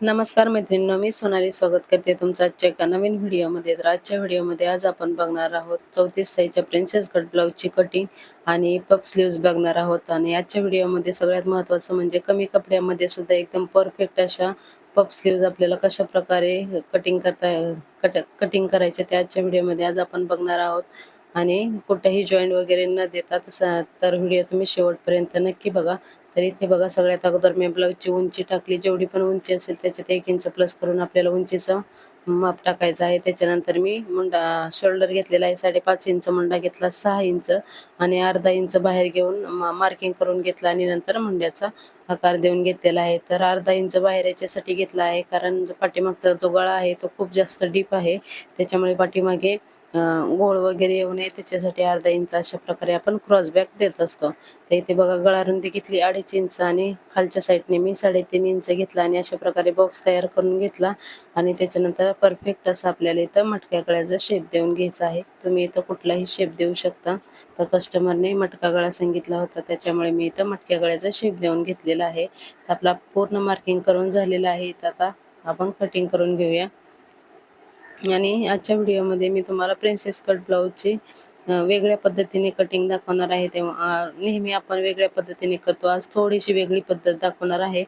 नमस्कार मैत्रिणींनो मी सोनाली स्वागत करते तुमचं आजच्या एका नवीन व्हिडिओमध्ये. तर आजच्या व्हिडिओमध्ये आज आपण बघणार आहोत चौतीस साईजच्या प्रिन्सेस कट ब्लाऊजची कटिंग आणि पप स्लीव्ज बघणार आहोत. आणि आजच्या व्हिडिओमध्ये सगळ्यात महत्त्वाचं म्हणजे कमी कपड्यामध्ये सुद्धा एकदम परफेक्ट अशा पप स्लीव्ज आपल्याला कशा प्रकारे कटिंग करता कट कटिंग करायचे ते आजच्या व्हिडिओमध्ये आज आपण बघणार आहोत. आणि कुठेही जॉईंट वगैरे न देता तसा तर व्हिडिओ तुम्ही शेवटपर्यंत नक्की बघा. तर इथे बघा सगळ्यात अगोदर मी ब्लाऊजची उंची टाकली. जेवढी पण उंची असेल त्याच्यात एक इंच प्लस करून आपल्याला उंचीचं माप टाकायचं आहे. त्याच्यानंतर मी मुंडा शोल्डर घेतलेला आहे. साडेपाच इंच मुंडा घेतला सहा इंच आणि अर्धा इंच बाहेर घेऊन मार्किंग करून घेतला आणि नंतर मुंड्याचा आकार देऊन घेतलेला आहे. तर अर्धा इंच बाहेर याच्यासाठी घेतला आहे कारण पाठीमागचा जो गळा आहे तो खूप जास्त डीप आहे. त्याच्यामुळे पाठीमागे गोळ वगैरे येऊ नये त्याच्यासाठी अर्धा इंच अशा प्रकारे आपण क्रॉस बॅक देत असतो. तर इथे बघा गळारुंदी घेतली अडीच इंच आणि खालच्या साईडने मी साडेतीन इंच घेतला आणि अशा प्रकारे बॉक्स तयार करून घेतला. आणि त्याच्यानंतर परफेक्ट असं आपल्याला इथं मटक्या गळ्याचा शेप देऊन घ्यायचा आहे. तुम्ही इथं कुठलाही शेप देऊ शकता. तर कस्टमरने मटका गळा सांगितला होता त्याच्यामुळे मी इथं मटक्या गळ्याचा शेप देऊन घेतलेला आहे. तर आपला पूर्ण मार्किंग करून झालेला आहे. इथं आता आपण कटिंग करून घेऊया. आणि आजच्या व्हिडिओमध्ये मी तुम्हाला प्रिन्सेस कट ब्लाऊजची वेगळ्या पद्धतीने कटिंग दाखवणार आहे. तेव्हा नेहमी आपण वेगळ्या पद्धतीने करतो. आज थोडीशी वेगळी पद्धत दाखवणार आहे.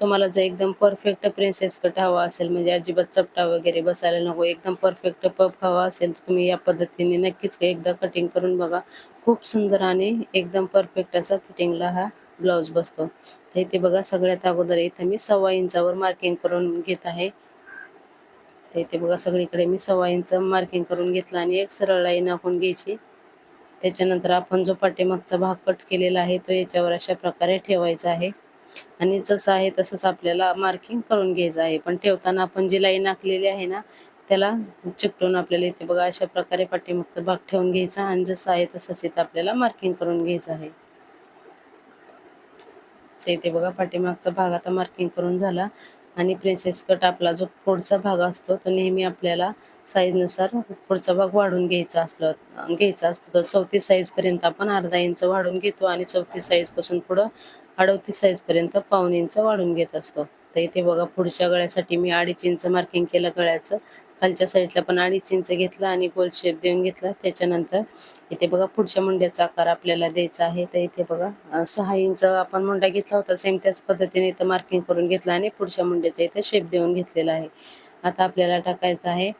तुम्हाला जर एकदम परफेक्ट प्रिन्सेस कट हवा असेल म्हणजे अजिबात चपटा वगैरे बसायला नको. एकदम परफेक्ट पफ हवा असेल तर तुम्ही या पद्धतीने नक्कीच एकदा कटिंग करून बघा. खूप सुंदर आणि एकदम परफेक्ट असा फिटिंगला हा ब्लाऊज बसतो. इथे बघा सगळ्यात अगोदर इथं मी सव्वा इंचावर मार्किंग करून घेत आहे. ते इथे बघा सगळीकडे मी सव्वा इंच मार्किंग करून घेतलं आणि एक सरळ लाईन आखून घ्यायची. त्याच्यानंतर आपण जो पाठीमागचा भाग कट केलेला आहे तो याच्यावर अशा प्रकारे ठेवायचा आहे. आणि जसं आहे तसंच आपल्याला मार्किंग करून घ्यायचं आहे. पण ठेवताना आपण जी लाईन आखलेली आहे ना त्याला चिकटून आपल्याला इथे बघा अशा प्रकारे पाठीमागचा भाग ठेवून घ्यायचा आणि जसं आहे तसंच इथं आपल्याला मार्किंग करून घ्यायचं आहे. ते इथे बघा पाठीमागचा भाग आता मार्किंग करून झाला. आणि प्रिन्सेस कट आपला जो पुढचा भाग असतो तो नेहमी आपल्याला साईजनुसार पुढचा भाग वाढून घ्यायचा असलो घ्यायचा असतो. तर चौतीस साईजपर्यंत आपण अर्धा इंच वाढून घेतो आणि चौतीस साईजपासून पुढं अडतीस साईजपर्यंत पाऊन इंच वाढून घेत असतो. तर इथे बघा पुढच्या गळ्यासाठी मी अडीच इंच मार्किंग केलं गळ्याचं. खालच्या साईडला पण अडीच इंच घेतला आणि गोल शेप देऊन घेतला. त्याच्यानंतर इथे बघा पुढच्या मुंड्याचा आकार आपल्याला द्यायचा आहे. तर इथे बघा सहा इंच आपण मुंडा घेतला होता. सेम त्याच पद्धतीने इथं मार्किंग करून घेतला आणि पुढच्या मुंड्याचा इथे शेप देऊन घेतलेला आहे. आता आपल्याला टाकायचं आहे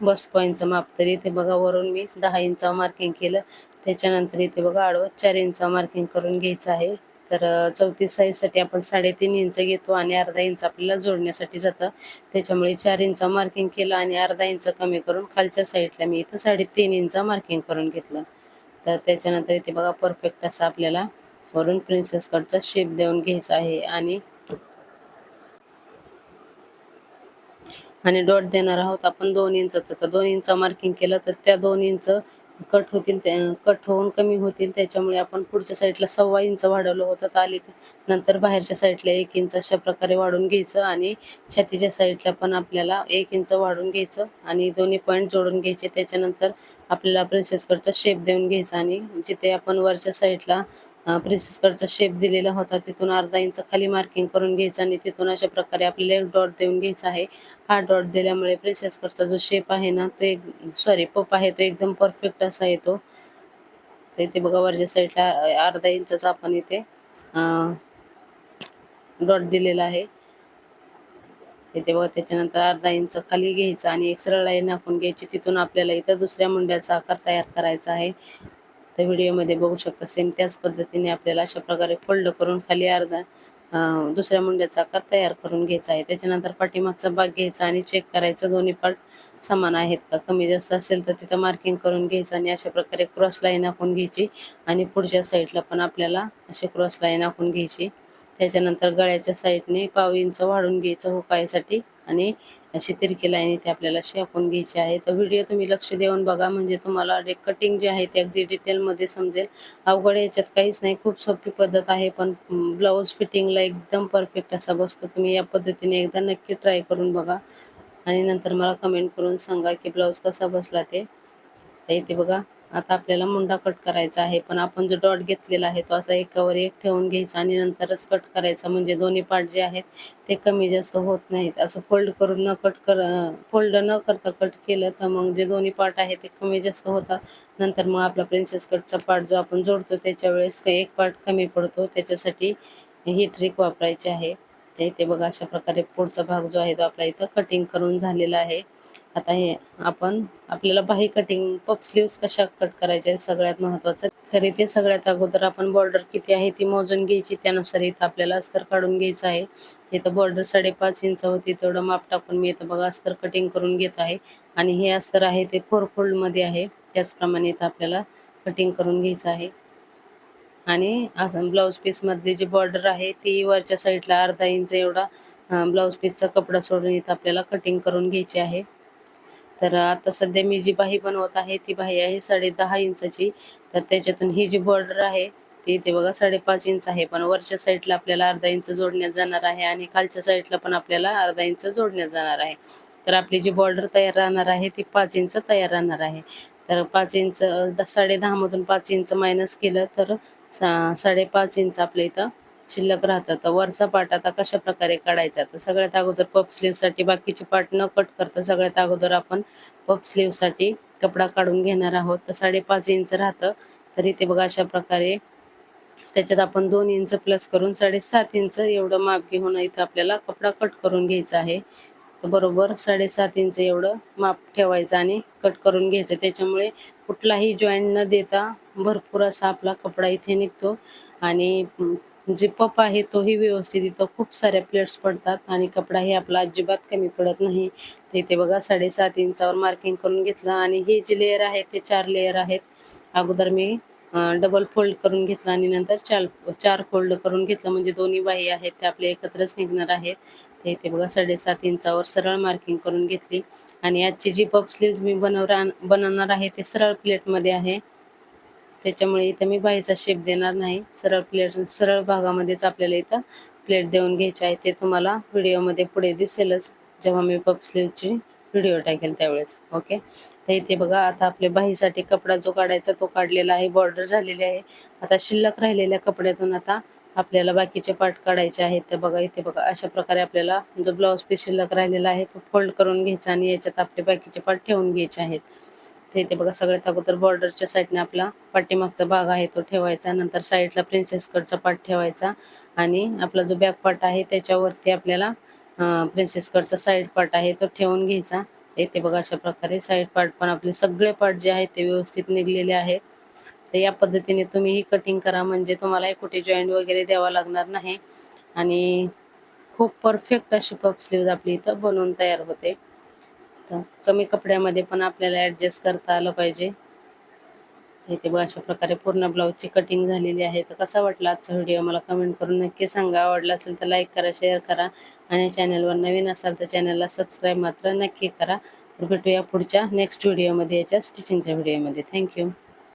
बस पॉईंटचं माप. तरी इथे बघा वरून मी दहा इंच मार्किंग केलं. त्याच्यानंतर इथे बघा आडवं चार इंच मार्किंग करून घ्यायचं आहे. तर चौतीस साईजसाठी आपण साडेतीन इंच घेतो आणि अर्धा इंच आपल्याला जोडण्यासाठी जातं. त्याच्यामुळे चार इंच मार्किंग केलं आणि अर्धा इंच कमी करून खालच्या साईडला मी इथं साडेतीन इंच मार्किंग करून घेतलं. तर त्याच्यानंतर इथे बघा परफेक्ट असा आपल्याला वरून प्रिन्सेस कटचा शेप देऊन घ्यायचा आहे आणि आणि डॉट देणार आहोत आपण दोन इंचाचं. तर दोन इंच मार्किंग केलं तर त्या दोन इंच कट होतील कट होऊन कमी होतील त्याच्यामुळे आपण पुढच्या साईडला सव्वा इंच वाढवलं होतं. तर आली नंतर बाहेरच्या साईडला एक इंच अशा प्रकारे वाढून घ्यायचं आणि छातीच्या साईडला पण आपल्याला एक इंच वाढून घ्यायचं आणि दोन्ही पॉईंट जोडून घ्यायचे. त्याच्यानंतर आपल्याला प्रिन्सेस कटचा शेप देऊन घ्यायचा आणि जिथे आपण वरच्या साईडला प्रिन्सेस कटचा शेप दिलेला होता तिथून अर्धा इंच खाली मार्किंग करून घ्यायचं आणि तिथून अशा प्रकारे आपल्याला एक डॉट देऊन घ्यायचा आहे. हा डॉट दिल्यामुळे प्रिन्सेस कटचा जो शेप आहे ना तो एक सॉरी पप आहे तो एकदम परफेक्ट असा येतो. तर इथे बघा वरच्या साईडला अर्धा इंचाचा आपण इथे डॉट दिलेला आहे. इथे बघा त्याच्यानंतर अर्धा इंच खाली घ्यायचं आणि एक सरळ लाईन आपण घ्यायची. तिथून आपल्याला इथं दुसऱ्या मुंड्याचा आकार तयार करायचा आहे. तर व्हिडिओमध्ये बघू शकता सेम त्याच पद्धतीने आपल्याला अशा प्रकारे फोल्ड करून खाली अर्धा दुसऱ्या मुंड्याचा आकार तयार करून घ्यायचा आहे. त्याच्यानंतर पाठीमागचा भाग घ्यायचा आणि चेक करायचं. दोन्ही पार्ट समान आहेत का? कमी जास्त असेल तर तिथं मार्किंग करून घ्यायचं आणि अशा प्रकारे क्रॉस लाईन आखून घ्यायची. आणि पुढच्या साईडला पण आपल्याला असे क्रॉस लाईन आखून घ्यायची. त्याच्यानंतर गळ्याच्या साईडने पाव इंच वाढून घ्यायचं. हो, हुकायसाठी आणि अशी तिरकी लाईन इथे आपल्याला शेपून घ्यायची आहे. तर व्हिडिओ तुम्ही लक्ष देऊन बघा. म्हणजे तुम्हाला कटिंग जे आहे ते अगदी डिटेलमध्ये समजेल. अवघड याच्यात काहीच नाही. खूप सोपी पद्धत आहे. पण ब्लाऊज फिटिंगला एकदम परफेक्ट असा बसतो. तुम्ही या पद्धतीने एकदा नक्की ट्राय करून बघा. आणि नंतर मला कमेंट करून सांगा की ब्लाऊज कसा बसला ते. इथे बघा. आता आपल्याला मुंडा कट करायचा आहे. पण आपण जो डॉट घेतलेला आहे तो असा एकावर एक ठेवून घ्यायचा आणि नंतरच कट करायचा. म्हणजे दोन्ही पार्ट जे आहेत ते कमी जास्त होत नाहीत. असं फोल्ड करून न कट कर फोल्ड न करता कट केलं तर मग जे दोन्ही पार्ट आहे ते कमी जास्त होतात. नंतर मग आपला प्रिन्सेस कटचा पार्ट जो आपण जोडतो त्याच्या वेळेस एक पार्ट कमी पडतो. त्याच्यासाठी ही ट्रिक वापरायची आहे. ते इथे बघा अशा प्रकारे पुढचा भाग जो आहे तो आपला इथं कटिंग करून झालेला आहे. आता हे आपण आपल्याला बाही कटिंग पप स्लीव्स कशा कट करायच्या सगळ्यात महत्त्वाचं तर इथे सगळ्यात अगोदर आपण बॉर्डर किती आहे ती मोजून घ्यायची त्यानुसार इथं आपल्याला अस्तर काढून घ्यायचं आहे. इथं बॉर्डर साडेपाच इंच होती तेवढं माप टाकून मी इथं बघा अस्तर कटिंग करून घेत आहे. आणि हे अस्तर आहे ते फोर फोल्डमध्ये आहे. त्याचप्रमाणे इथं आपल्याला कटिंग करून घ्यायचं आहे. आणि असं ब्लाऊज पीसमध्ये जी बॉर्डर आहे ती वरच्या साईडला अर्धा इंच एवढा ब्लाऊज पीसचा कपडा सोडून इथं आपल्याला कटिंग करून घ्यायची आहे. तर आता सध्या मी जी बाही बनवत आहे ती बाही आहे साडे दहा इंचाची. तर त्याच्यातून ही जी बॉर्डर आहे ती इथे बघा साडेपाच इंच आहे. पण वरच्या साईडला आपल्याला अर्धा इंच जोडण्यात जाणार आहे आणि खालच्या साईडला पण आपल्याला अर्धा इंच जोडण्यात जाणार आहे. तर आपली जी बॉर्डर तयार राहणार आहे ती पाच इंच तयार राहणार आहे. तर पाच इंच साडे दहामधून पाच इंच मायनस केलं तर सा साडेपाच इंच आपल्या इथं शिल्लक राहतं तर वरचा पार्ट आता कशा प्रकारे काढायचा? तर सगळ्यात अगोदर पप स्लीवसाठी बाकीचे पार्ट न कट करता सगळ्यात अगोदर आपण पप स्लीवसाठी कपडा काढून घेणार आहोत. तर साडेपाच इंच राहतं. तर इथे बघा अशा प्रकारे त्याच्यात आपण दोन इंच प्लस करून साडेसात इंच एवढं माप घेऊन इथं आपल्याला कपडा कट करून घ्यायचा आहे. तर बरोबर साडेसात इंच एवढं माप ठेवायचं आणि कट करून घ्यायचं. त्याच्यामुळे कुठलाही जॉईंट न देता भरपूर असा आपला कपडा इथे निघतो. आणि जे पप आहे तोही व्यवस्थित इथं खूप साऱ्या प्लेट्स पडतात आणि कपडाही आपला अजिबात कमी पडत नाही. तर इथे बघा साडेसात इंचावर मार्किंग करून घेतलं आणि हे जे लेअर आहेत ते चार लेअर आहेत. अगोदर मी डबल फोल्ड करून घेतलं आणि नंतर चार चार फोल्ड करून घेतलं. म्हणजे दोन्ही बाही आहेत ते आपले एकत्रच निघणार आहेत. ते इथे बघा साडेसात इंचावर सरळ मार्किंग करून घेतली. आणि आजची जी पप स्लीव्ज मी बनवणार बनवणार आहे ते सरळ प्लेटमध्ये आहे. त्याच्यामुळे इथं मी बाईचा शेप देणार नाही. सरळ प्लेट सरळ भागामध्येच आपल्याला इथं प्लेट देऊन घ्यायची आहे. ते तुम्हाला व्हिडिओमध्ये पुढे दिसेलच. जेव्हा मी पप स्लीवची व्हिडिओ टाकेल त्यावेळेस. ओके तर इथे बघा आता आपल्या बाहीसाठी कपडा जो काढायचा तो काढलेला आहे. बॉर्डर झालेली आहे. आता शिल्लक राहिलेल्या कपड्यातून आता आपल्याला बाकीचे पार्ट काढायचे आहेत. तर बघा इथे बघा अशा प्रकारे आपल्याला जो ब्लाऊज पीस शिल्लक राहिलेला आहे तो फोल्ड करून घ्यायचा आणि याच्यात आपले बाकीचे पार्ट ठेवून घ्यायचे आहेत. ते इथे बघा सगळ्यात अगोदर बॉर्डरच्या साईडने आपला पाठीमागचा भाग आहे तो ठेवायचा. नंतर साईडला प्रिन्सेस कटचा पार्ट ठेवायचा. आणि आपला जो बॅक पार्ट आहे त्याच्यावरती आपल्याला प्रिन्सेस कटचा साईड पार्ट आहे तो ठेवून घ्यायचा. इथे बघा अशा प्रकारे साईड पार्ट पण आपले सगळे पार्ट जे आहेत ते व्यवस्थित निघलेले आहेत. तर या पद्धतीने तुम्ही ही कटिंग करा. म्हणजे तुम्हाला कुठे जॉईंट वगैरे द्यावा लागणार नाही. आणि खूप परफेक्ट अशी पप स्लीव्ज आपली इथं बनवून तयार होते. तर कमी कपड्यामध्ये पण आपल्याला ॲडजस्ट करता आलं पाहिजे. इथे बघा अशा प्रकारे पूर्ण ब्लाऊजची कटिंग झालेली आहे. तर कसा वाटला आजचा व्हिडिओ मला कमेंट करून नक्की सांगा. आवडला असेल तर लाईक करा शेअर करा आणि चॅनलवर नवीन असाल तर चॅनलला सबस्क्राईब मात्र नक्की करा. तर भेटूया पुढच्या नेक्स्ट व्हिडिओमध्ये याच्या स्टिचिंगच्या व्हिडिओमध्ये थँक्यू